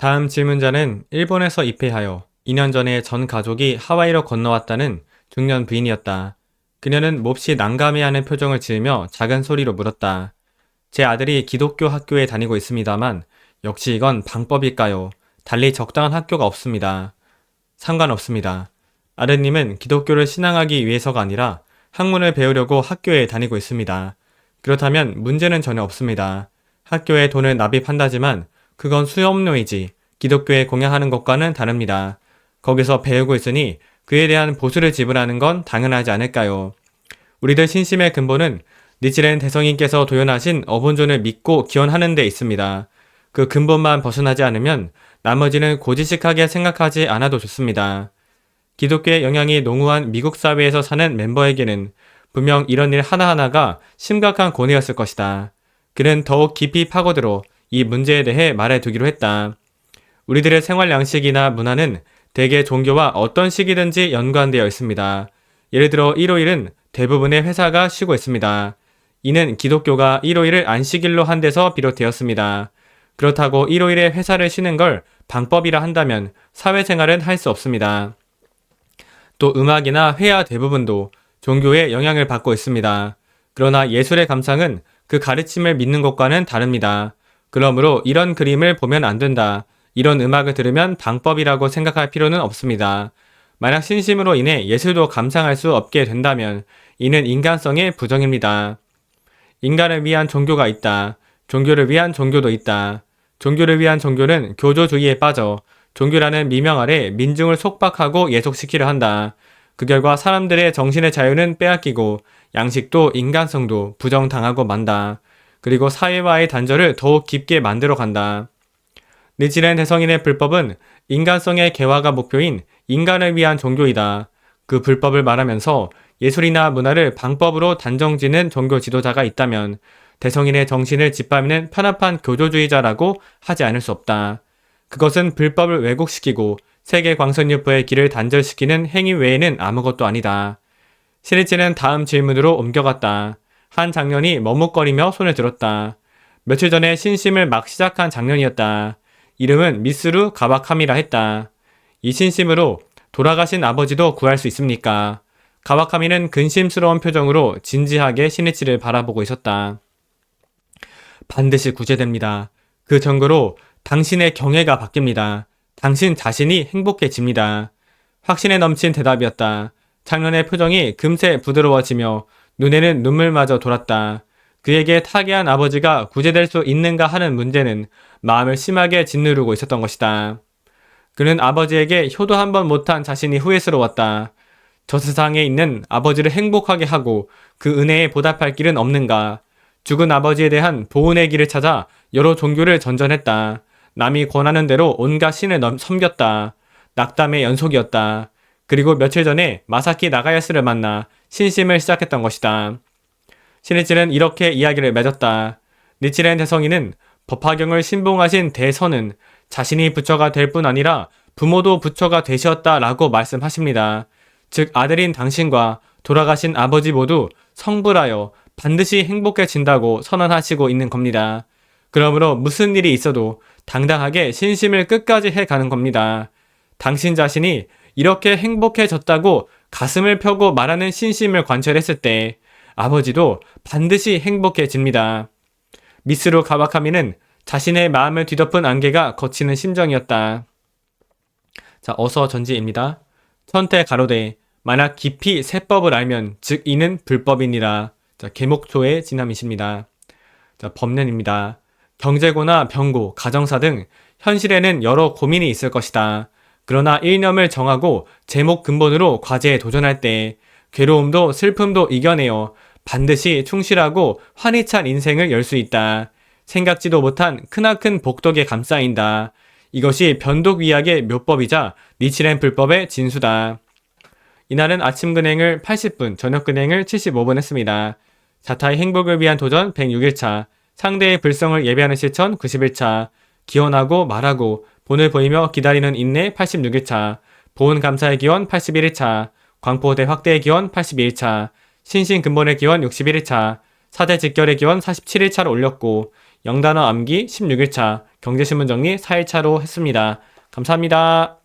다음 질문자는 일본에서 입회하여 2년 전에 전 가족이 하와이로 건너왔다는 중년 부인이었다. 그녀는 몹시 난감해하는 표정을 지으며 작은 소리로 물었다. 제 아들이 기독교 학교에 다니고 있습니다만 역시 이건 방법일까요? 달리 적당한 학교가 없습니다. 상관없습니다. 아드님은 기독교를 신앙하기 위해서가 아니라 학문을 배우려고 학교에 다니고 있습니다. 그렇다면 문제는 전혀 없습니다. 학교에 돈을 납입한다지만 그건 수업료이지 기독교에 공양하는 것과는 다릅니다. 거기서 배우고 있으니 그에 대한 보수를 지불하는 건 당연하지 않을까요? 우리들 신심의 근본은 니치렌 대성인께서 도연하신 어본존을 믿고 기원하는 데 있습니다. 그 근본만 벗어나지 않으면 나머지는 고지식하게 생각하지 않아도 좋습니다. 기독교의 영향이 농후한 미국 사회에서 사는 멤버에게는 분명 이런 일 하나하나가 심각한 고뇌였을 것이다. 그는 더욱 깊이 파고들어 이 문제에 대해 말해두기로 했다. 우리들의 생활 양식이나 문화는 대개 종교와 어떤 시기든지 연관되어 있습니다. 예를 들어 일요일은 대부분의 회사가 쉬고 있습니다. 이는 기독교가 일요일을 안식일로 한 데서 비롯되었습니다. 그렇다고 일요일에 회사를 쉬는 걸 방법이라 한다면 사회생활은 할 수 없습니다. 또 음악이나 회화 대부분도 종교의 영향을 받고 있습니다. 그러나 예술의 감상은 그 가르침을 믿는 것과는 다릅니다. 그러므로 이런 그림을 보면 안 된다. 이런 음악을 들으면 방법이라고 생각할 필요는 없습니다. 만약 신심으로 인해 예술도 감상할 수 없게 된다면 이는 인간성의 부정입니다. 인간을 위한 종교가 있다. 종교를 위한 종교도 있다. 종교를 위한 종교는 교조주의에 빠져 종교라는 미명 아래 민중을 속박하고 예속시키려 한다. 그 결과 사람들의 정신의 자유는 빼앗기고 양식도 인간성도 부정당하고 만다. 그리고 사회와의 단절을 더욱 깊게 만들어 간다. 니지렌 대성인의 불법은 인간성의 개화가 목표인 인간을 위한 종교이다. 그 불법을 말하면서 예술이나 문화를 방법으로 단정 지는 종교 지도자가 있다면 대성인의 정신을 짓밟는 편합한 교조주의자라고 하지 않을 수 없다. 그것은 불법을 왜곡시키고 세계 광선유포의 길을 단절시키는 행위 외에는 아무것도 아니다. 시리치는 다음 질문으로 옮겨갔다. 한 장년이 머뭇거리며 손을 들었다. 며칠 전에 신심을 막 시작한 장년이었다. 이름은 미스루 가와카미라 했다. 이 신심으로 돌아가신 아버지도 구할 수 있습니까? 가와카미는 근심스러운 표정으로 진지하게 시니치를 바라보고 있었다. 반드시 구제됩니다. 그 정거로 당신의 경애가 바뀝니다. 당신 자신이 행복해집니다. 확신에 넘친 대답이었다. 장년의 표정이 금세 부드러워지며 눈에는 눈물마저 돌았다. 그에게 타계한 아버지가 구제될 수 있는가 하는 문제는 마음을 심하게 짓누르고 있었던 것이다. 그는 아버지에게 효도 한 번 못한 자신이 후회스러웠다. 저 세상에 있는 아버지를 행복하게 하고 그 은혜에 보답할 길은 없는가. 죽은 아버지에 대한 보은의 길을 찾아 여러 종교를 전전했다. 남이 권하는 대로 온갖 신을 넘, 섬겼다. 낙담의 연속이었다. 그리고 며칠 전에 마사키 나가야스를 만나 신심을 시작했던 것이다. 신이치는 이렇게 이야기를 맺었다. 니치렌 대성이는 법화경을 신봉하신 대선은 자신이 부처가 될 뿐 아니라 부모도 부처가 되셨다라고 말씀하십니다. 즉 아들인 당신과 돌아가신 아버지 모두 성불하여 반드시 행복해진다고 선언하시고 있는 겁니다. 그러므로 무슨 일이 있어도 당당하게 신심을 끝까지 해 가는 겁니다. 당신 자신이 이렇게 행복해졌다고 가슴을 펴고 말하는 신심을 관철했을 때 아버지도 반드시 행복해집니다. 미스로 가와카미는 자신의 마음을 뒤덮은 안개가 거치는 심정이었다. 자, 어서 전지입니다. 천태 가로대 만약 깊이 세법을 알면 즉 이는 불법이니라. 자, 계목초의 진함이십니다. 자, 법년입니다. 경제고나 병고, 가정사 등 현실에는 여러 고민이 있을 것이다. 그러나 일념을 정하고 제목 근본으로 과제에 도전할 때 괴로움도 슬픔도 이겨내어 반드시 충실하고 환희 찬 인생을 열 수 있다. 생각지도 못한 크나큰 복덕에 감싸인다. 이것이 변독위약의 묘법이자 니치렌 불법의 진수다. 이날은 아침 근행을 80분, 저녁 근행을 75분 했습니다. 자타의 행복을 위한 도전 106일차, 상대의 불성을 예배하는 실천 91차, 기원하고 말하고 본을 보이며 기다리는 인내 86일차, 보은 감사의 기원 81일차, 광포대 확대의 기원 82일차, 신신 근본의 기원 61일차, 사대 직결의 기원 47일차를 올렸고 영단어 암기 16일차, 경제신문 정리 4일차로 했습니다. 감사합니다.